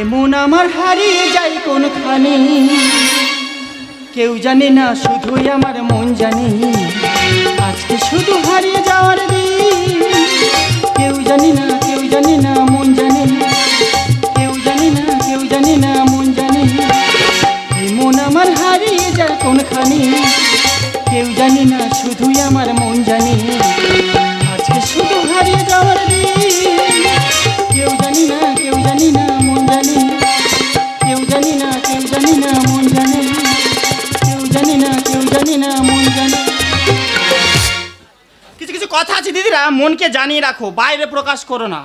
এমন আমার হারিয়ে যায় কোনখানে? কেউ জানে না, শুধুই আমার মন জানে। আজকে শুধু হারিয়ে যাওয়ার দিন। কেউ জানে না, কেউ জানে না, মন জানে কেউ জানে না, কেউ জানে না, মন জানে এমন আমার হারিয়ে যায় কোনখানে? কেউ জানে না, শুধুই আমার মন জানে। আজকে শুধু হারিয়ে যাওয়ার দিন। কিছু কিছু কথা আছে দিদিরা, মনকে জানিয়ে রাখো, বাইরে প্রকাশ করো না।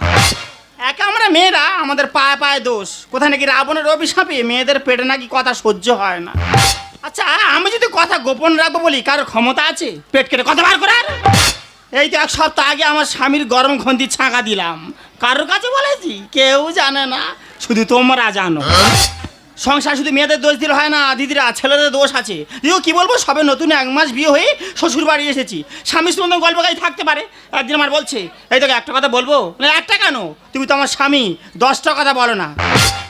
একা আমরা মেয়েরা, আমাদের পায়ে পায়ে দোষ। কোথায় নাকি রাবণের অভিশাপে মেয়েদের পেটে নাকি কথা সহ্য হয় না। আচ্ছা আমি যদি কথা গোপন রাখব বলি কারোর ক্ষমতা আছে? পেট কেটে কথা বার করার? এই তো এক সপ্তাহ আগে আমার স্বামীর গরম খন্তি ছাঁকা দিলাম। কারোর কাছে বলেছি? কেউ জানে না। শুধু তোমরা জানো। সংসার শুধু মেয়েদের দোষ দিলে হয় না দিদিরা ছেলেদের দোষ আছে। দিদিও কি বলব সবে নতুন এক মাস বিয়ে হয়ে শ্বশুর বাড়ি এসেছি। স্বামী সুন্দর গল্প গাই থাকতে পারে। একদিন আমার বলছে এই তোকে একটা কথা বলব? না একটা কেন? তুমি তো আমার স্বামী দশটা কথা বলো না।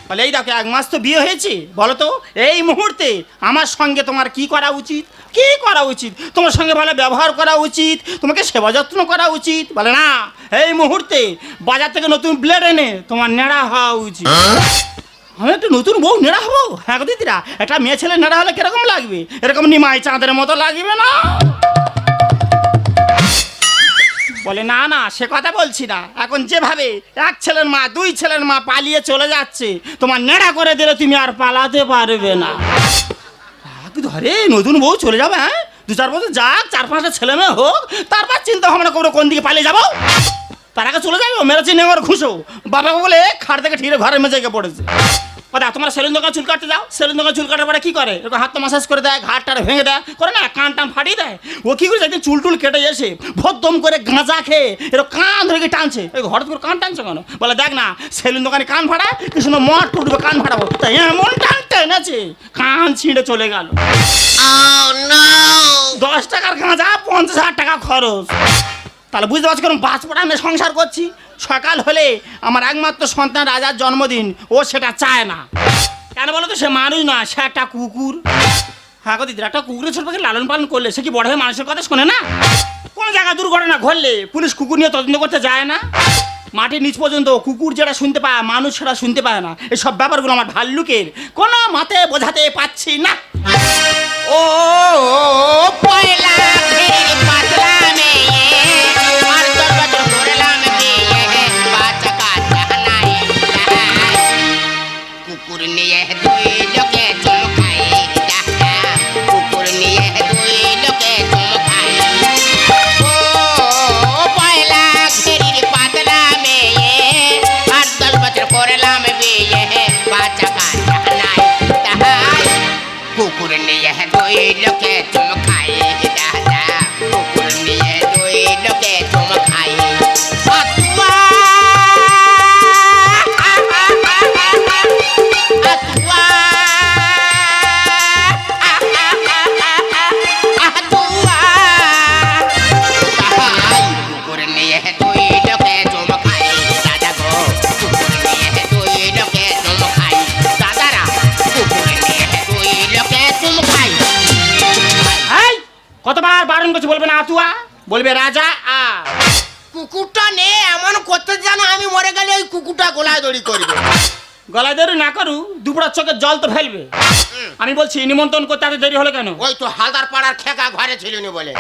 বলে এই দেখো এক মাস তো বিয়ে হয়েছে বলো তো এই মুহূর্তে আমার সঙ্গে তোমার কি করা উচিত? কি করা উচিত? তোমার সঙ্গে ভালো ব্যবহার করা উচিত তোমাকে সেবা যত্ন করা উচিত। বলে না এই মুহূর্তে বাজার থেকে নতুন ব্লেড এনে তোমার নেড়া হওয়া উচিত। আমি একটা নতুন বউ নেড়া হব? হ্যাঁ দিদিরা একটা মেয়ে ছেলে নেড়া হলে কীরকম লাগবে? এরকম নিমাই চাঁদের মতো লাগবে না? বলে না না সে কথা বলছি না। এখন যেভাবে এক ছেলের মা দুই ছেলের মা পালিয়ে চলে যাচ্ছে তোমার নেড়া করে দিলে তুমি আর পালাতে পারবে না। এক ধরে নতুন বউ চলে যাবে হ্যাঁ? দু চার বছর যাক, চার পাঁচটা ছেলে মেয়ে হোক, তারপর চিন্তা ভাবনা করব কোন দিকে পালিয়ে যাব। তার আগে চলে যাব মেরে চিনে আমার ঘুষো বাবাকে বলে, খাট থেকে ঠিক ঘরে মেজে গিয়ে পড়েছে। কথা তোমরা সেলুন দোকান চুল কাটতে যাও সেলুন দোকান চুল কাটার পরে কি করে? এরকম হাত মাসাজ করে দেয় ঘাট টাট ভেঙে দেয় করে না কান টান ফাটিয়ে দেয়। ও কি করে একদিন চুল টুল কেটে এসে ভদ্দম করে গাঁজা খেয়ে এরকম কান ধরে গিয়ে টানছে। এই হঠাৎ করে কান টানছে কেন? বলে দেখ না সেলুন দোকানে কান ফাটা কি সুন্দর মঠ টুটবে কান ফাটাবো। তাই এমন টান টেনেছে কান ছিঁড়ে চলে গেল। দশ টাকার গাঁজা পঞ্চাশ হাজার টাকা খরচ। তাহলে বুঝতে পারছি কোনো বাস আমি সংসার করছি? সকাল হলে আমার একমাত্র সন্তান রাজার জন্মদিন, ও সেটা চায় না। কেন বলো তো, সে মানুষ না সে একটা কুকুর। হ্যাঁ গো দিদি, একটা কুকুরের ছোট পাখি লালন পালন করলে সে কি বড় হয়ে মানুষের কথা শোনে না? কোনো জায়গায় দুর্ঘটনা ঘটলে পুলিশ কুকুর নিয়ে তদন্ত করতে যায় না। মাটির নিচ পর্যন্ত কুকুর যেটা শুনতে পায়, মানুষ সেটা শুনতে পায় না। এসব ব্যাপারগুলো আমার ভাল্লুকের কোনো মতে বোঝাতে পাচ্ছি না। ও পয়লা পাতলা মেয়ে। করলাম বিয়ে বাচ্চা কাচ্চা নাই তাহাই কুকুর নিয়ে দুই লোকে না আতুয়া? বলবে রাজা আ। কুকুরটা নে এমন করতে জানো আমি মরে গেলে ওই কুকুরটা গলায় দড়ি করবে। গলায় দড়ি না করু দুপুরের চোখে জল তো ফেলবে। আমি বলছি নিমন্ত্রণ করতে এত দেরি হলো কেন? ওই তো হালদার পাড়ার খেকা ঘরে ছিল বলে।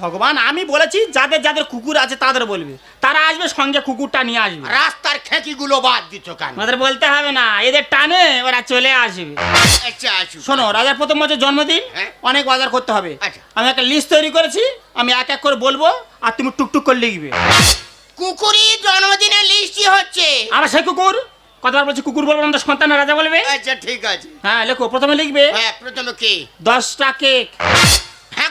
ভগবান আমি বলেছি যাদের যাদের কুকুর আছে তাদের বলবে। তারা আসবে সঙ্গে কুকুরটা নিয়ে আসবে। রাস্তার খেকিগুলো বাদ দিচ্ছ কেন? আমাদের বলতে হবে না এদের টানে ওরা চলে আসবে। আচ্ছা শোনো রাজার প্রথম বছর জন্মদিন হ্যাঁ। অনেক বাজার করতে হবে। আচ্ছা। আমি একটা লিস্ট তৈরি করেছি আমি এক এক করে বলব আর তুমি টুকটুক করে লিখবে। কুকুরি জন্মদিনে লিস্টি হচ্ছে? আমার সেই কুকুর? কতবার বলছি কুকুর বলব না তো সন্তানের রাজা বলবে? আচ্ছা ঠিক আছে। হ্যাঁ লেখো প্রথমে লিখবে হ্যাঁ প্রথমে কে? দশটা কেক।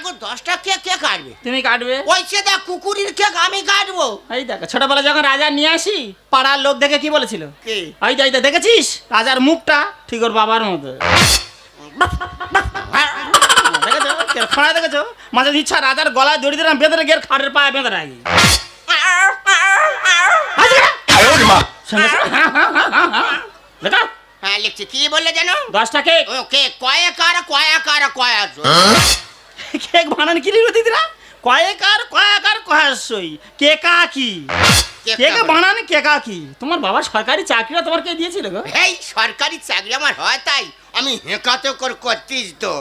হ্যাঁ দশটা কেক কে কাটবে? তুমি কাটবে? ওই সে দেখ কুকুরির কেক আমি কাটবো। এই দেখো ছোটবেলা যখন রাজা নিয়ে আসি পাড়ার লোক দেখে কি বলেছিল? কে? এই যে দেখেছিস? রাজার মুখটা ঠিক ওর বাবার মতো। দেখেছ দেখেছ? মাঝে ইচ্ছা রাজার গলায় দড়ি দিলাম বেঁধে গিয়ে খাটের পায়ে বেঁধে রাখি। সঙ্গে সঙ্গে হা, হা, হা, হা, হা। লেখা হ্যাঁ লিখছি। কি বললে জানো দশটা কেক। ওকে কয়েকার কয়েকার কয়েক কেক বানান কি লিখলো দিদিরা? কয়েকার কয়েকার কয়াশই কেকা কি কেক। বানান কেকা কি? তোমার বাবা সরকারি চাকরিটা তোমার কে দিয়েছিল গো? এই সরকারি চাকরি আমার হয় তাই। আমি হেঁকাতে করে করতিস তো।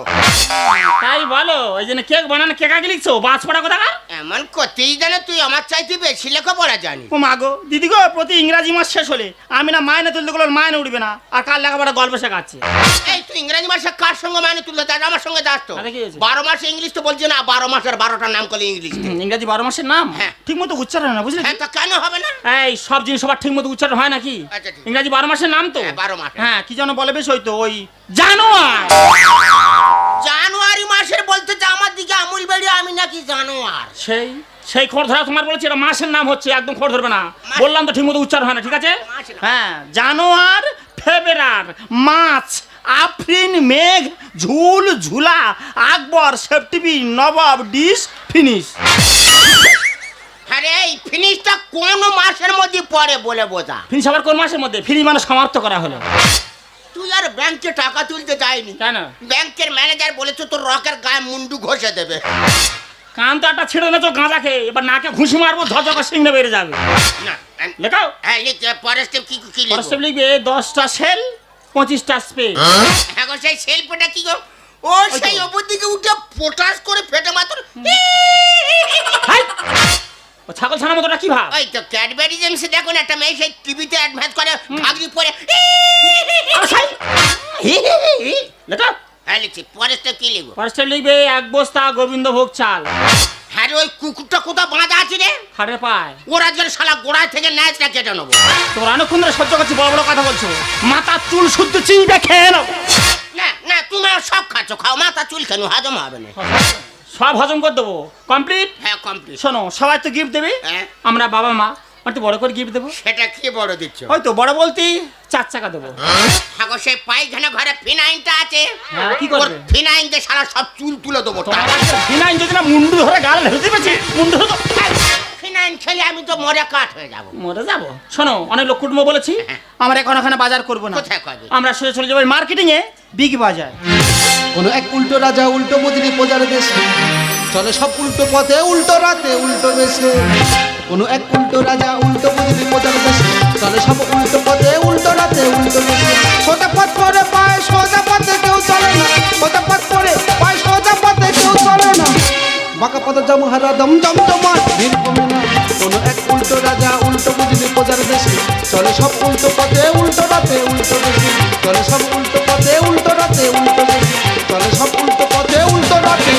তাই বলো ওই জন্য কেক বানান কেকা কি লিখছো বাজ পড়া কথা এমন করতিস জানে তুই আমার চাইতে বেশি লেখাপড়া জানি ও মা গো দিদি গো প্রতি ইংরাজি মাস শেষ হলে আমি না মায়না তুলতে গেলে মায়না উঠবে না আর কাল লেখাপড়া গল্প শেখাচ্ছে? এই তুই ইংরেজি মাসে কার সঙ্গে মানে তুলতে যাস? আমার সঙ্গে যাস তো? বারো মাসে ইংলিশ তো বলছি না বারো মাসের বারোটার নাম করলে ইংলিশ ইংরাজি বারো মাসের নাম? হ্যাঁ। ঠিক মতো উচ্চারণ না বুঝলি? হ্যাঁ তা কেন হবে না? এই সব জিনিস সবার ঠিক মতো উচ্চারণ হয় নাকি? আচ্ছা, ইংরাজি বারো মাসের নাম তো? হ্যাঁ, বারো মাস হ্যাঁ কি যেন বলে বেশ হয়তো ওই জানোয়ার। জানুয়ারি মাসের বলতে যা আমার দিকে আমুল বেরিয়ে আমি নাকি জানোয়ার। সেই সেই খড় ধরা তোমার বলেছি এটা মাসের নাম হচ্ছে একদম খড় ধরবে না। বললাম তো ঠিক মতো উচ্চারণ হয় না ঠিক আছে? হ্যাঁ জানোয়ার ফেবেরার মাছ আফরিন মেঘ ঝুল ঝুলা আকবর সেপ্টিপি নবাব ডিশ ফিনিশ। আরে এই ফিনিশটা কোন মাসের মধ্যে পড়ে বলে বোঝা। ফিনিশ আবার কোন মাসের মধ্যে? ফ্রি মানে সমাপ্ত করা হলো। তুই আর ব্যাংকে টাকা তুলতে যায়নি কেন? ব্যাংকের ম্যানেজার বলেছে তোর রকের গায়ে মুন্ডু ঘষে দেবে। কান তো একটা ছেড়ে তো গাঁজা খেয়ে এবার নাকে ঘুষি মারবো ঝকঝকা সিংড়ে বেড়ে যাবে। না লেখাও? হ্যাঁ লিখতে পরের স্টেপ কি কি লিখব? হোয়াটসঅ্যাপ লিখবে দশটা সেল পঁচিশটা স্প্রে হ্যাঁ গো, সেই সেলফটা কি গো? ও সেই। ওপর দিকে উঠে পটাশ করে ফেটে মাত্র হাই! ও ছাগল ছানা মতোটা কি ভাব? ওই তো ক্যাডবেরি জেমসে দেখো না একটা মেয়ে সেই টিভিতে অ্যাডভান্স করে ভাগরি পরে। লেখা হ্যাঁ লিখছি। কি লিখব? হোয়াটসঅ্যাপ লিখবে এক বস্তা গোবিন্দভোগ চাল। হ্যাঁ ওই কুকুরটা বাঁধা আছে রে? পায়। ওরা যেন শালা গোড়ায় থেকে ন্যাচটা কেটে নেব। তোর অনেকক্ষণ ধরে সহ্য করছি বড় বড় কথা বলছো। চুল শুদ্ধ খেয়ে না না তুমি সব খাচ্ছ খাও। মাথা চুল কেন? হজম হবে না। সব হজম করে দেবো। কমপ্লিট হ্যাঁ কমপ্লিট শোনো সবাই তো গিফট দেবে। হ্যাঁ। আমরা বাবা মা একটু বড় করে গিফট দেবো। সেটা কি বড় দিচ্ছ? ওই তো বড় বলতি চার চাকা দেবো। ঠাকুর সেই পায়খানা ঘরে ফিনাইনটা আছে। হ্যাঁ, কি করবে? ফিনাইন দিয়ে সারা সব চুল তুলে দেবো। ফিনাইন যদি না মুন্ডু ধরে গাল ধরতে পেরেছি মুন্ডু ধরে ফিনাইন খেলে আমি তো মরে কাঠ হয়ে যাব। মরে যাব? শোনো অনেক লোক কুটুম্ব বলেছি হ্যাঁ। আমরা এখন ওখানে বাজার করব না। কোথায় করবে? আমরা সোজা চলে যাব মার্কেটিং এ বিগ বাজার। কোন এক উল্টো রাজা উল্টো মদিনী প্রজার দেশে। চলে সব উল্টো পথে উল্টো রাতে উল্টো দেশে। কোন এক উল্টো রাজা উল্টো মদিনী প্রজার দেশে। চলে সব উল্টো পথে উল্টো রাতে উল্টো দেশে। সোজা পথ করে পায় সোজা পথে কেউ চলে না। সোজা পথ করে বাঁকা পথ জম হারা দম জম জমাট ভিড় কমে না। কোন এক উল্টো রাজা, উল্টো মদিনী প্রজার দেশে চলে সব উল্টো পথে, উল্টো রাতে উল্টো দেশে চলে সব উল্টো পথে, উল্টো রাতে উল্টো দেশে চলে সব উল্টো পথে, উল্টো রাতে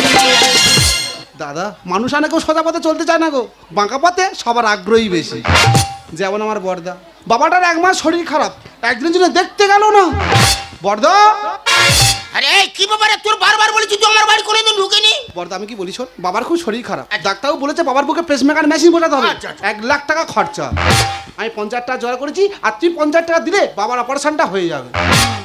দাদা, মানুষ আনে কেউ সোজা পথে চলতে চায় না গো। বাঁকা পথে সবার আগ্রহী বেশি। যেমন আমার বর্দা। বাবাটার এক মাস শরীর খারাপ। একদিনের জন্য দেখতে গেল না। বর্দা আরে এই কি ব্যাপারে? তোর বারবার বলেছি তুই আমার বাড়ি কোনোদিন ঢুকেনি। বর্দা আমি কি বলি শোন? বাবার খুব শরীর খারাপ। ডাক্তারবাবু বলেছে বাবার বুকে পেসমেকার মেশিন বসাতে হবে। আচ্ছা, আচ্ছা। এক লাখ টাকা খরচা। আমি পঞ্চাশ টাকা জোগাড় করেছি আর তুই পঞ্চাশ টাকা দিলে বাবার অপারেশনটা হয়ে যাবে।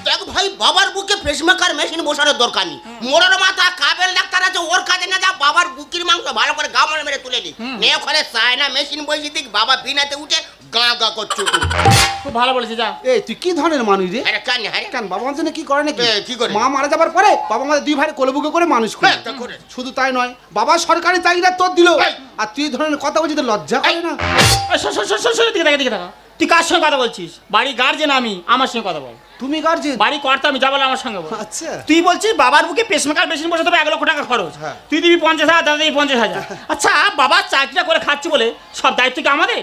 দেখ ভাই বাবার বুকে পেসমেকার মেশিন বসানোর দরকার নেই। মোড়ের মাথা কাবেল ডাক্তার আছে ওর কাজে না যা বাবার বুকির মাংস ভালো করে গা মেরে তুলে নি। নে ওখানে চায়না মেশিন বসিয়ে দিক বাবা বিনাতে উঠে গা গা করছ খুব ভালো বলেছে যা। এই তুই কি ধরনের মানুষ রে? আরে কান হ্যাঁ কেন বাবা জন্য কি করে নাকি? কি করে? মা মারা যাবার পরে বাবা আমাদের দুই ভাই কোলে বুকে করে মানুষ করে। হ্যাঁ, করে। শুধু তাই নয় বাবা সরকারি চাকরিটা তোর দিল। আর তুই ধরনের কথা বলছিস লজ্জা করে না? দিকে দেখা দিকে দেখা তুই কার সঙ্গে কথা বলছিস? বাড়ি গার্জেন আমি আমার সঙ্গে কথা বল। তুমি গার্জেন বাড়ি কর্তা আমি যাব আমার সঙ্গে বল। আচ্ছা। তুই বলছিস বাবার বুকে পেসমেকার মেশিন বসে তবে এক লক্ষ টাকা খরচ। হ্যাঁ। তুই দিবি পঞ্চাশ হাজার দাদা দিবি পঞ্চাশ হাজার। আচ্ছা বাবার চাকরিটা করে খাচ্ছি বলে সব দায়িত্ব কি আমাদের?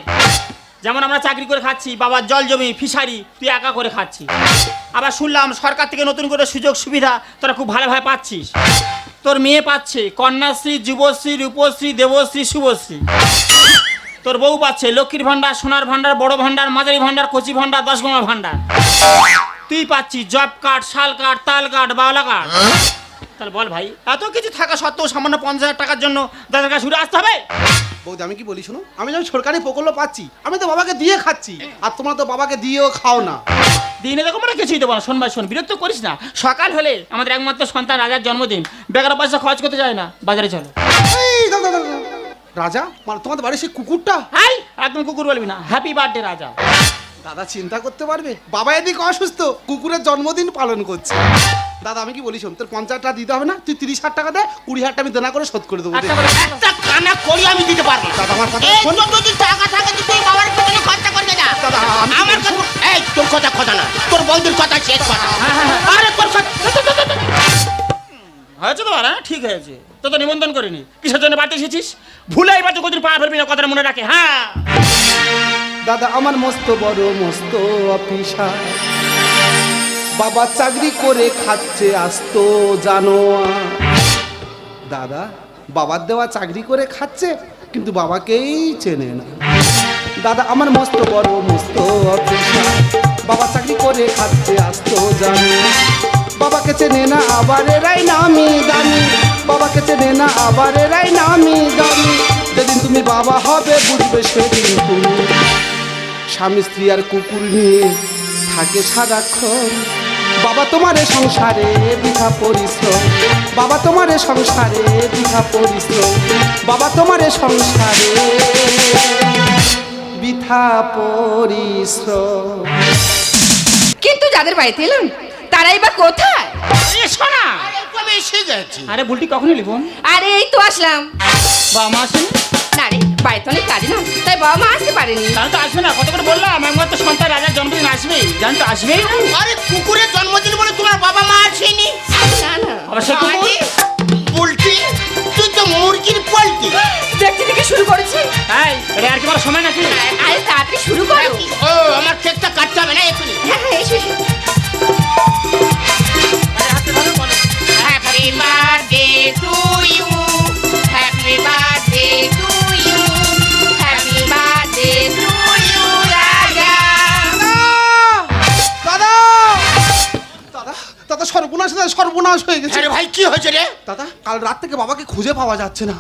যেমন আমরা চাকরি করে খাচ্ছি, বাবার জল জমি, ফিশারি, তুই একা করে খাচ্ছি আবার শুনলাম সরকার থেকে নতুন করে সুযোগ সুবিধা তোরা খুব ভালোভাবে পাচ্ছিস। তোর মেয়ে পাচ্ছে, কন্যাশ্রী, যুবশ্রী, রূপশ্রী, দেবশ্রী, শুভশ্রী। তোর বউ পাচ্ছে, লক্ষ্মীর ভান্ডার সোনার ভান্ডার বড় ভান্ডার মাঝারি ভান্ডার কচি ভান্ডার দশ গোমা ভান্ডার তুই পাচ্ছিস জব কার্ড, শাল কার্ড, তাল কার্ড, বাওলা কার্ড। তাহলে বল ভাই এত কিছু থাকা সত্ত্বেও সামান্য পঞ্চাশ হাজার টাকার জন্য দাদার কাছে ঘুরে আসতে হবে? বৌদি আমি কি বলি শোনো? আমি যখন সরকারি প্রকল্প পাচ্ছি আমি তো বাবাকে দিয়ে খাচ্ছি আর তোমরা তো বাবাকে দিয়েও খাও না। দিনে দেখো মানে কিছুই দেবো না। শোন ভাই শোন বিরক্ত করিস না। সকাল হলে আমাদের একমাত্র সন্তান রাজার জন্মদিন। বেকার পয়সা খরচ করতে যায় না। বাজারে চলো। এই রাজা মানে তোমাদের বাড়ির সেই কুকুরটা? হাই একদম কুকুর বলবি না। হ্যাপি বার্থডে রাজা। দাদা চিন্তা করতে পারবে? বাবা এদিকে অসুস্থ কুকুরের জন্মদিন পালন করছে। দাদা আমি কি বলি শোন তোর পঞ্চাশ টাকা দিতে হবে না? তুই তিরিশ হাজার টাকা দে কুড়ি হাজার টাকা আমি দেনা করে শোধ করে দেবো একটা করে কানা করি আমি দিতে পারব দাদা, আমার কথা শোন। যদি টাকা থাকে তুই বাবার পেছনে খরচা করবে না। দাদা, আমার কথা এই তোর কথা কথা না। তোর বন্ধুর কথা শেষ কথা হ্যাঁ, আরে তোর কথা হয়েছে তো হ্যাঁ? ঠিক হয়েছে। তো তো নিমন্ত্রণ করিনি। কিসের জন্য বাড়িতে এসেছিস? ভুলে এবার তো কোথাও পা ফেলবি না কথাটা মনে রাখে হ্যাঁ? দাদা, আমার মস্ত, বড় মস্ত অফিসার। বাবা চাকরি করে খাচ্ছে আসতো জানো দাদা, বাবার দেওয়া চাকরি করে খাচ্ছে, কিন্তু বাবাকেই চেনে না। দাদা, আমার মস্ত, বড় মস্ত অফিসার। বাবা চাকরি করে খাচ্ছে আসতো জানো বাবাকে চেনে না, আবার এরাই নামি দামি। বাবাকে চেনে না, আবার এরাই নামি দামি। যেদিন তুমি বাবা হবে, বুঝবে সেদিন তুমি। স্বামী স্ত্রী আর কুকুর নিয়ে থাকে সারাক্ষণ। বাবা তোমার সংসারে বৃথা পরিশ্রম। বাবা তোমার সংসারে বৃথা পরিশ্রম। বাবা তোমার সংসারে বৃথা পরিশ্রম। কিন্তু যাদের বাড়িতে এলাম তারাই বা কোথায়? শোনা আরে এসে বুলটি কখন এলি বোন? আরে এই তো আসলাম। বাবা মা আসেনি? না রে। বাড়িতে অনেক কাজে না? তাই বাবা মা আসতে পারেনি। তাহলে তো আসবে না কত করে বললাম? একবার তো সন্তান রাজার জন্মদিন আসবেই। জান তো আসবেই? না আরে কুকুরের জন্মদিন বলে তোমার বাবা মা আসেনি? না না। আরে, বুলটি তুই তো মুরগির পোল্টি দেখতে থেকে শুরু করেছি। এই এটা আর কি বলার সময় নাকি? আরে তাড়াতাড়ি শুরু করো। ও আমার কেকটা কাটতে হবে না এখনই হ্যাঁ হ্যাঁ এসো এসো। আরে হাতে ধরো, বলো। হ্যাপি বার্থডে হয়েছে রে? দাদা কাল রাত থেকে বাবাকে খুঁজে পাওয়া যাচ্ছে না।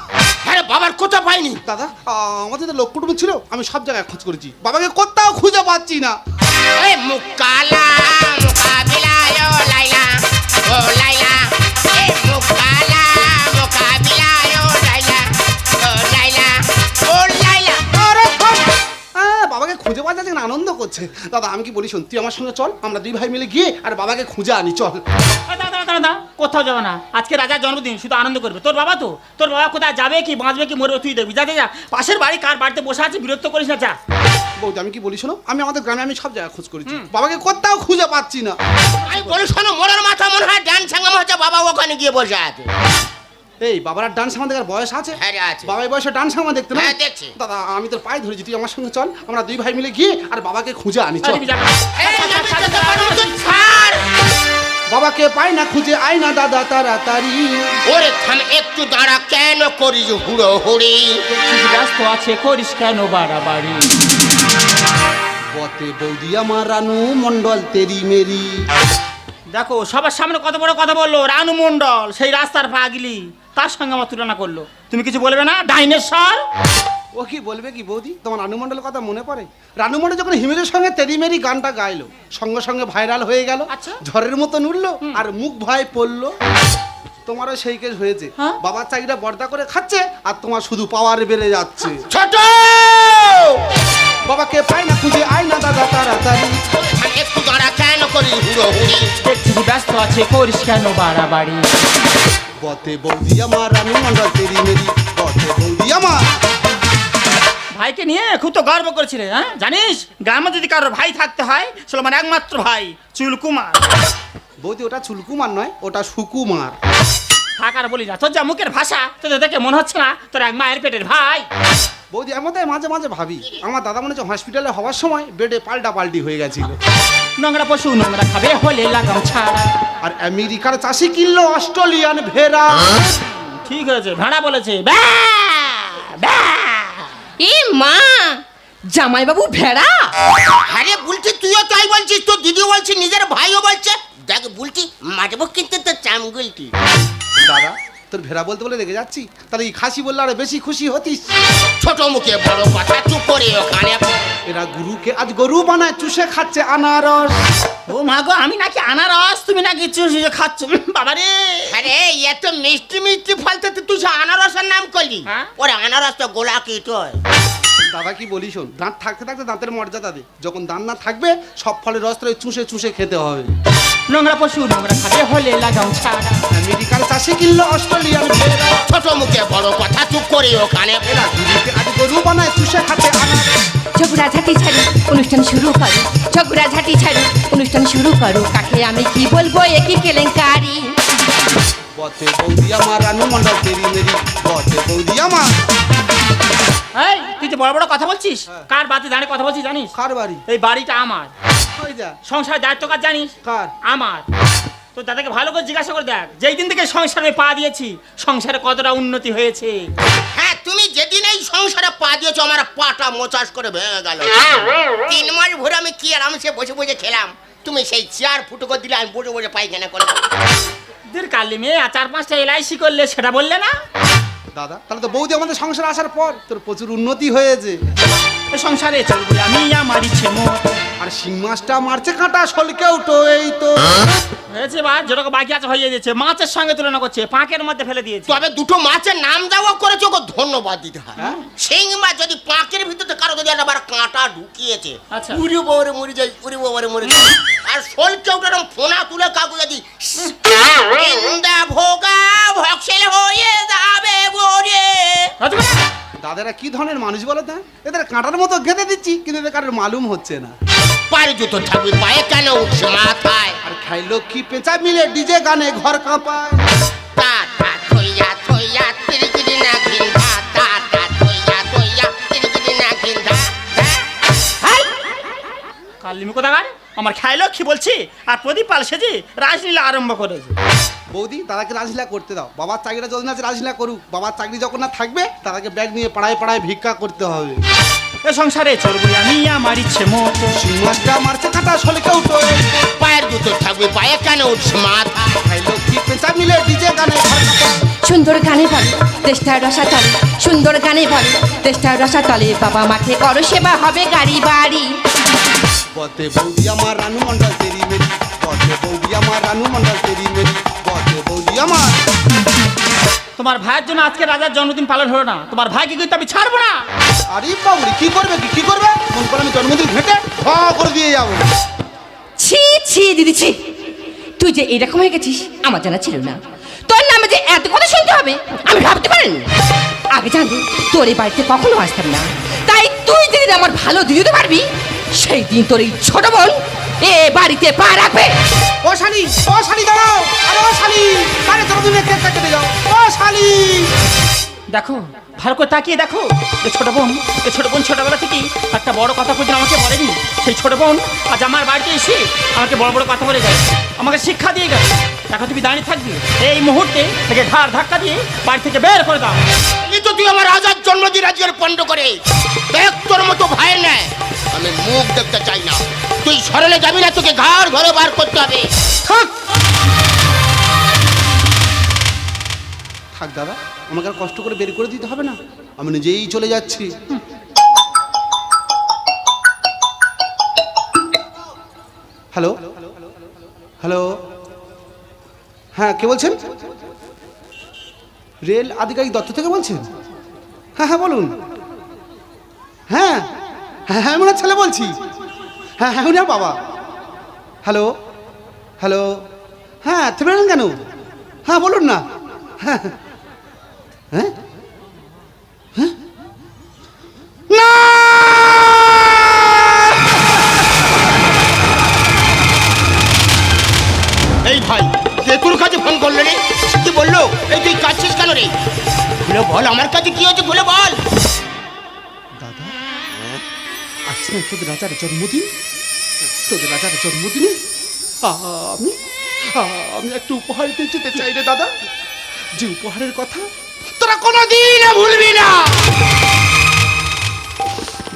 আরে বাবার কোথাও পাইনি। দাদা আহ, আমাদের তো লোক কুটুম ছিল আমি সব জায়গায় খোঁজ করেছি। বাবাকে কোথাও খুঁজে পাচ্ছি না। এ মুকালা মুকাবিলা ও লাইলা ও লাইলা। খুঁজে পাওয়া যাচ্ছে আনন্দ করছে। দাদা আমি কি বলি শোন তুই আমার সঙ্গে চল আমরা দুই ভাই মিলে গিয়ে আর বাবাকে খুঁজে আনি চল। দাঁড়া, কোথাও যাবে না। আজকে রাজার জন্মদিন শুধু আনন্দ করবে। তোর বাবা তো? তোর বাবা কোথায় যাবে কি বাঁচবে কি মরবে তুই দেখবি। যাতে যা পাশের বাড়ি কার বাড়িতে বসে আছে বিরক্ত করিস না যা। বৌদি আমি কি বলি শোনো? আমি আমাদের গ্রামে আমি সব জায়গায় খোঁজ করেছি। বাবাকে কোথাও খুঁজে পাচ্ছি না। আমি বলি শোনো মোড়ের মাথা মনে হয় ডান সাঙ্গাম হচ্ছে বাবা ওখানে গিয়ে বসে আছে। এই বাবার ডান্স আমাদের আর বয়স আছে? হ্যাঁ বাবার বয়সে ডান্স আমার দেখতে না? হ্যাঁ, দেখছি। দাদা আমি তোর পায়ে ধরেছি তুই আমার সঙ্গে চল। আমরা দুই ভাই মিলে গিয়ে আর বাবাকে খুঁজে আনি চল। বাবাকে পাই না খুঁজে আয় না দাদা তাড়াতাড়ি। ওরে থাম একটু দাঁড়া কেন করিস হুড়ো? হুড়ি ব্যস্ত আছে করিস কেন বাড়াবাড়ি? বতে বৌদি আমার রানু মন্ডল তেরি মেরি। দেখো সবার সামনে কত বড় কথা বলল রানু মন্ডল সেই রাস্তার পাগলি। তার সঙ্গে আমার তুলনা করল? তুমি কিছু বলবে না? ডাইনেশ্বর ও কি বলবে কি বৌদি? তোমার রানু মন্ডলের কথা মনে পড়ে? রানু মন্ডল যখন হিমেজের সঙ্গে তেরি মেরি গানটা গাইলো সঙ্গে সঙ্গে ভাইরাল হয়ে গেল আচ্ছা। ঝড়ের মতো উঠল আর মুখ ভয় পড়ল। তোমারও সেই কেস হয়েছে। হ্যাঁ? বাবার চাকরিটা বর্দা করে খাচ্ছে আর তোমার শুধু পাওয়ার বেড়ে যাচ্ছে। ছোট! বাবাকে পাই না খুঁজে? আয় না দাদা তাড়াতাড়ি। থাম একটু দাঁড়া কেন করিস? হুড়ো হুড়ি দেখছিস ব্যস্ত আছে করিস কেন বাড়াবাড়ি? বতে বৌদি আমার রানু মন্ডল তেরি মেরি বতে বৌদি আমার। ভাইকে নিয়ে খুব তো গর্ব করেছিলে হ্যাঁ? জানিস গ্রামে যদি কারোর ভাই থাকতে হয় সেটা আমার একমাত্র ভাই চুলকুমার। বৌদি ওটা চুলকুমার নয় ওটা সুকুমার। থাকার বলি না তোর যা মুখের ভাষা তোদের দেখে মনে হচ্ছে না তোর এক মায়ের পেটের ভাই। বৌদি আমাদের মাঝে মাঝে ভাবি আমার দাদা মনে হচ্ছে হসপিটালে হওয়ার সময় বেডে পাল্টা পাল্টি হয়ে গেছিল। নোংরা পশু নোংরা খাবে হলে লাগাম ছাড়া। আর আমেরিকার চাষি কিনলো অস্ট্রেলিয়ান ভেড়া। ঠিক আছে ভেড়া বলেছে। ব্যা, ব্যা। এ মা জামাইবাবু ভেড়া? আরে বলছি তুইও তাই বলছিস তোর দিদি বলছি নিজের ভাইও বলছে। দেখ বুলটি মাঝবো কিন্তু তোর চামগুলটি। দাদা তোর ভেড়া বলতে বলে রেগে যাচ্ছি? তাহলে এই খাসি বললে আরও বেশি খুশি হতিস? ছোট মুখে বড় কথা চুপ করে ওখানে এরা গুরুকে আজ গরু বানায় চুষে খাচ্ছে আনারস। ও মা গো আমি নাকি আনারস তুমি নাকি চুষি খাচ্ছ? বাবা রে। আরে এত মিষ্টি মিষ্টি ফল তো তুই আনারসের নাম করলি। হ্যাঁ? ওরে আনারস তো গোলা কিট হয় দাদা কি বলি শোন দাঁত থাকতে থাকতে দাঁতের মর্যাদা দে। যখন দাঁত না থাকবে সব ফলের রস তোর চুষে চুষে খেতে হবে। নোংরা পশু নোংরা খাবে হলে লাগাও ছাড়া। আমেরিকার চাষে কিনলো অস্ট্রেলিয়ান ভেড়া। ছোট মুখে বড় কথা চুপ করে ওখানে। এরা দিদিকে আজ গরু বানায় চুষে খাতে আনা ঝগড়া ঝাঁটি ছাড়ো অনুষ্ঠান শুরু করো। ঝগড়া ঝাঁটি ছাড়ো অনুষ্ঠান শুরু করো। কাকে আমি কি বলব একই কেলেঙ্কারি? বতে বৌদি আমার রানু মন্ডল তেরি মেরি। বতে বৌদি আমার। এই তুই তো বড় বড় কথা বলছিস কার বাতে দাঁড়িয়ে কথা বলছিস জানিস? কার বাড়ি? এই বাড়িটা আমার। সংসার দায়িত্ব কাজ জানিস? কার? আমার। তো দাদাকে ভালো করে জিজ্ঞাসা করে দেখ যেই দিন থেকে সংসারে পা দিয়েছি সংসারে কতটা উন্নতি হয়েছে? হ্যাঁ তুমি যেদিন এই সংসারে পা দিয়েছ আমার পাটা মোচাস করে ভেঙে গেল। তিন মাস ভরে আমি কি আরামসে বসে বসে খেলাম। তুমি সেই চেয়ার ফুটো করে দিলে আমি বসে বসে পাইখানা করে দের কালি মেয়ে আর চার পাঁচটা এলআইসি করলে সেটা বললে না? দাদা তাহলে তো বৌদি আমাদের সংসার আসার পর তোর প্রচুর উন্নতি হয়েছে। সংসারে চলবে আমি আমার ইচ্ছে মত। আর শিং মাছটা মারছে কাঁটা সলকে উঠো এই তো। হয়েছে বা যেরকম বাকি আছে হয়ে দিয়েছে মাছের সঙ্গে তুলনা করছে পাঁকের মধ্যে ফেলে দিয়েছে। তবে দুটো মাছের নাম দেওয়া করেছ ওকে ধন্যবাদ দিতে হয়? শিং মাছ যদি পাঁকের ভিতরে কারও যদি আবার কাঁটা ঢুকিয়েছে আচ্ছা। উড়ি বাবারে মরে যাই উড়ি বাবারে মরে যাই আর শোলকে ওটা এরকম ফোনা তুলে কাকু যদি ইন্দা ভোগা ভক্সেল হয়ে যাবে ভাই, দাদারা কি ধরনের মানুষ বলো তা? এদের কাঁটার মতো গেঁথে দিচ্ছি কিন্তু এদের কারোর মালুম হচ্ছে না। পায়ে জুতো থাকবে পায়ে কেন উঠছে মাথায়? আর খাইলো কি পেঁচা মিলে ডিজে গানে ঘর কাঁপায়। তা তা থইয়া থইয়া তিরিগিরি না ঘিন্ধা তা তা থইয়া থইয়া তিরিগিরি না ঘিন্ধা কালিমি কোথাকার? আমার খাইলো কি বলছি? আর প্রদীপ পাল সেজি রাজলীলা আরম্ভ করেছে। বৌদি দাদাকে রাজলীলা করতে দাও। বাবার চাকরিটা যতদিন আছে রাজলীলা করুক। বাবার চাকরি যখন না থাকবে দাদাকে ব্যাগ নিয়ে পাড়ায় পাড়ায় ভিক্ষা করতে হবে। এ সংসারে চলবে আমি আমার ইচ্ছে মতো। মাছটা মারছে কাটা সলকে উঠো এই তো। পায়ের জুতো থাকবে পায়ে কেন উঠছে মাথা? খাইলো কি পেঁচা মিলে ডিজে গানে সুন্দর গানে বলে দেশটার রসাতলে সুন্দর গানে বলে দেশটার রসাতলে বাবা মাকে করো সেবা হবে গাড়ি বাড়ি। বতে বৌদি আমার রানু মন্ডল তেরি মেরি। বতে বৌদি আমার রানু মন্ডল তেরি মেরি। আমার। তোমার ভাইয়ের জন্য আজকে রাজার জন্মদিন পালন হলো না। তোমার ভাইকে কিন্তু আমি ছাড়বো না। আরে বাবুরি কি করবে কি কি করবে? মন করে আমি জন্মদিন ঘেটে হ করে দিয়ে যাব। ছি ছি দিদি ছি। তুই যে এরকম হয়ে গেছিস আমার জানা ছিল না। তোর নামে যে এত কথা শুনতে হবে আমি ভাবতে পারিনি। আগে জানলে তোর এই বাড়িতে কখনো আসতাম না। তাই তুই যদি আমার ভালো দিতে পারবি সেই দিন তোর এই ছোট বোন এ বাড়িতে পা রাখবে। ও শালি ও শালি দাঁড়াও। আরে ও শালি আরে জন্মদিনে কেকটা কেটে যাও। ও শালি। দেখো ভালো করে তাকিয়ে দেখো। এ ছোট বোন এ ছোট বোন ছোটবেলা থেকেই একটা বড় কথা কোনদিন আমাকে বলেনি। সেই ছোট বোন আজ আমার বাড়িতে এসে আমাকে বড় বড় কথা বলে গেছে আমাকে শিক্ষা দিয়ে গেছে দেখো তুমি দাঁড়িয়ে থাকবে। এই মুহূর্তে থেকে ঘাড় ধাক্কা দিয়ে বাড়ি থেকে বের করে দাও। এই তো তুই আমার রাজার জন্মদিন আজকের পণ্ড করে। দেখ তোর মতো ভাই নেয় আমি মুখ দেখতে চাই না। তুই সরলে যাবি না তোকে ঘর ঘরে বার করতে হবে। থাক। থাক দাদা, আমাকে আর কষ্ট করে বের করে দিতে হবে না। আমি নিজেই চলে যাচ্ছি। হ্যালো? হ্যালো? হ্যাঁ কে বলছেন? রেল আধিকারিক দত্ত থেকে বলছেন? হ্যাঁ হ্যাঁ বলুন। হ্যাঁ হ্যাঁ হ্যাঁ ওনার ছেলে বলছি। হ্যাঁ হ্যাঁ উনি বাবা। হ্যালো? হ্যালো? হ্যাঁ থেমে কেন? হ্যাঁ বলুন না। হ্যাঁ। হ্যাঁ? হ্যাঁ? এই ভাই কে তোর কাছে ফোন করল রে কি বলল? এই তুই কাঁদছিস কেন রে? খুলে বল আমার কাছে কি হয়েছে খুলে বল। দাদা আজকে তোদের রাজার জন্মদিন। তোদের রাজার জন্মদিনে আমি আমি একটু উপহার দিতে যেতে চাই রে দাদা। যে উপহারের কথা তোরা কোনোদিন ভুলবি না।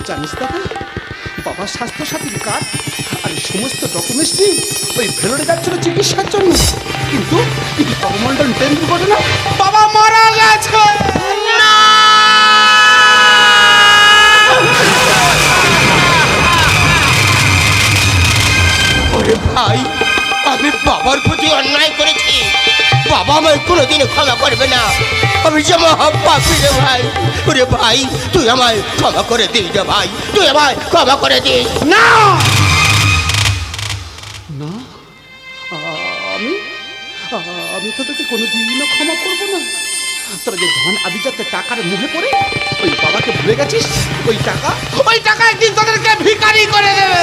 জানিস দাদা বাবার স্বাস্থ্য সাথীর কার্ড আর সমস্ত ডকুমেন্টস নিয়ে ওই ভেলোরে যাচ্ছিল চিকিৎসার জন্য। কিন্তু কিন্তু করমন্ডল ট্রেন দুর্ঘটনা বাবা মারা গেছে। ভাই আমি বাবার প্রতি অন্যায় করেছি। বাবা আমায় কোনোদিন ক্ষমা করবে না। আমি যে মহাপাপি রে ভাই ওরে ভাই তুই আমায় ক্ষমা করে দিস রে ভাই তুই আমায় ক্ষমা করে দিস। না! না? আমি? আমি তোদেরকে কোনোদিনও ক্ষমা করব না। তোরা যে ধন আভিজাতে টাকার মুখে পড়ে ওই বাবাকে ভুলে গেছিস? ওই টাকা? ওই টাকা একদিন তোদেরকে ভিখারি করে দেবে।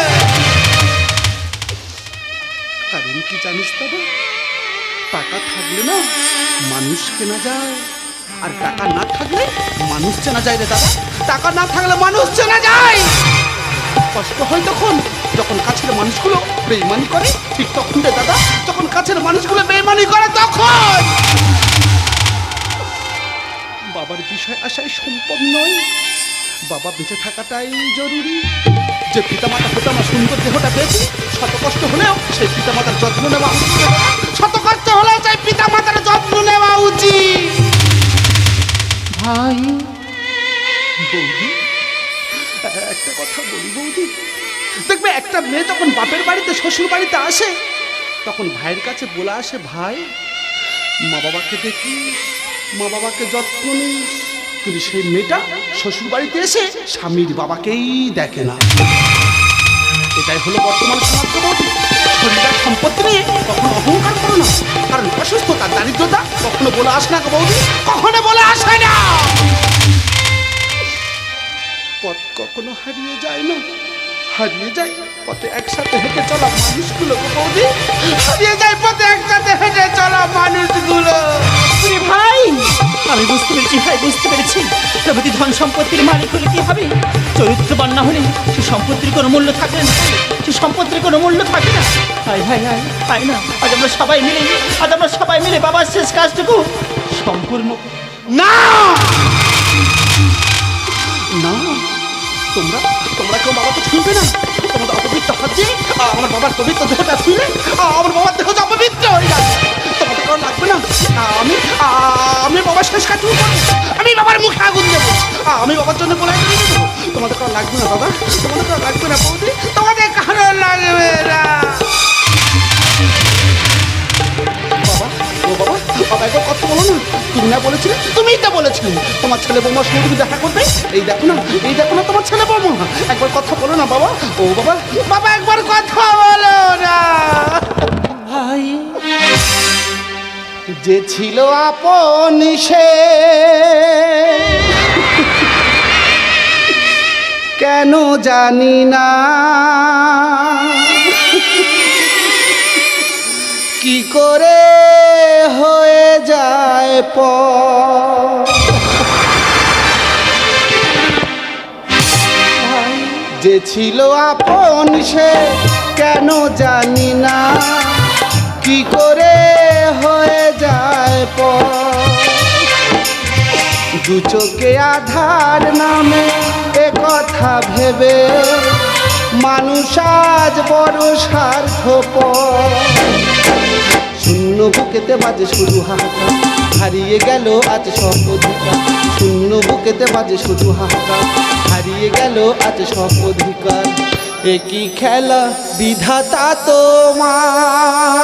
কারণ কি জানিস দাদা টাকা থাকলে না মানুষ কেনা যায়। আর টাকা না থাকলে মানুষ চেনা যায় রে দাদা। টাকা না থাকলে মানুষ চেনা যায়। কষ্ট হয় তখন, যখন কাছের মানুষগুলো বেইমানি করে, ঠিক তখন রে দাদা, যখন কাছের মানুষগুলো বেইমানি করে তখন। বাবার বিষয় আশায় সম্পদ নয়, বাবা বেঁচে থাকাটাই জরুরি। যে পিতামাতা পিতামা সুন্দর দেহটা পেয়েছি শত কষ্ট হলেও সেই পিতামাতার যত্ন নেওয়া। শত কষ্ট হলেও সেই পিতামাতার যত্ন নেওয়া উচিত। ভাই, বৌদি, একটা কথা বলি বৌদি। দেখবে একটা মেয়ে যখন বাপের বাড়িতে, শ্বশুর বাড়িতে আসে, তখন ভাইয়ের কাছে বলে আসে, ভাই, মা বাবাকে দেখি, মা বাবাকে যত্ন নিস। কিন্তু সেই মেয়েটা শ্বশুর বাড়িতে এসে স্বামীর বাবাকেই দেখে না। এটাই হলো বর্তমান সমাজ শরীরের সম্পত্তি নিয়ে কখনো অহংকার করো না। কারণ অসুস্থতা দারিদ্রতা কখনো বলে আস না বৌদি। কখনো বলে আসে না। পথ কখনো হারিয়ে যায় না। হারিয়ে যায় পথে একসাথে হেঁটে চলা মানুষগুলো বৌদি। হারিয়ে যায় পথে একসাথে হেঁটে চলা মানুষগুলো। ভাই আমি বুঝতে পেরেছি ভাই বুঝতে পেরেছি। প্রভৃতি ধন সম্পত্তির মালিক হলে কি হবে? চরিত্রবান না হলে সে সম্পত্তির কোনো মূল্য থাকে না। সে সম্পত্তির কোনো মূল্য থাকে না। হাই হাই হাই হাই না? আজ আমরা সবাই মিলে, আজ আমরা সবাই মিলে বাবার শেষ কাজটুকু সম্পূর্ণ না! না! তোমরা তোমরা কেউ বাবাকে ছুঁবে না। তোমাদের অপবিত্র হাত আমার বাবার পবিত্র দেহটা ছুঁলে আমার বাবার দেহ অপবিত্র হয়ে যাবে। তোমাদের কেউ লাগবে না। আমি আমি বাবার শেষ কাজ আমি বাবার মুখে আগুন দেবো। আমি বাবার জন্য বলে তোমাদের কারও লাগবে না দাদা তোমাদের কারও লাগবে না, বৌদি? তোমাদের কারও লাগবে না। বাবা বাবা বাবা, একবার কথা বলো না। তুমি না বলেছিলে তুমিই তো বলেছিলে। তোমার ছেলে বৌমার সঙ্গে তুমি দেখা করবে? এই দেখো না, এই দেখো না তোমার ছেলে বৌমা। একবার কথা বলো না, বাবা। ও বাবা বাবা, একবার কথা বলো না। ভাই। যে ছিল আপন সে। কেন জানি না। কি করে হয়ে যায় প যে ছিল আপন সে, কেন জানি না। কি করে হয়ে যায় দু চোখে আধার নামে এ কথা ভেবে মানুষ আজ বড় স্বার্থপর। শূন্য বুকেতে বাজে শুধু হাহাকার, হারিয়ে গেল আজ সব অধিকার। শূন্য বুকেতে বাজে শুধু হাহাকার, হারিয়ে গেল আজ সব অধিকার। একই খেলা, বিধাতা তোমার?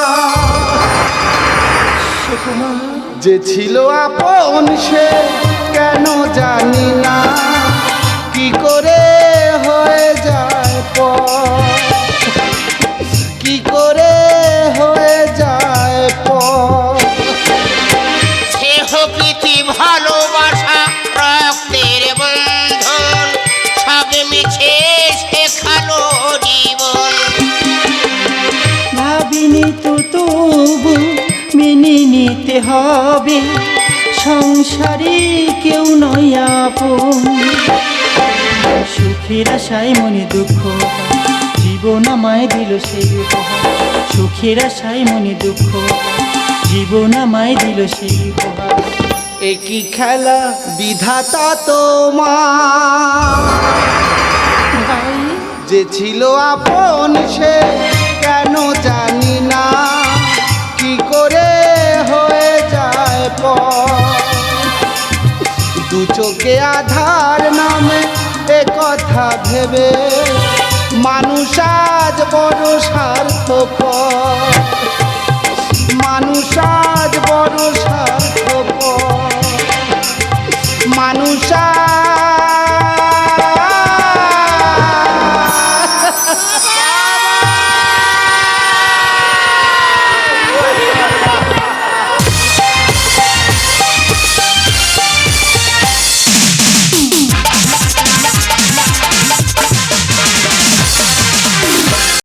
যে ছিল আপন সে কেন জানি না। হবে। সংসারে কেউ নয় আপন। সুখের আশায় মনে দুঃখ জীবন আমায় দিল সেই উপহার। সুখের আশায় মনে দুঃখ জীবন আমায় দিল সেই উপহার। একই খেলা বিধাতা তোমার। যে ছিল আপন সে কেন জানি? দু চোখে আধার নামে এ কথা ভেবে। মানুষ আজ বড় স্বার্থপর। মানুষ আজ বড় স্বার্থ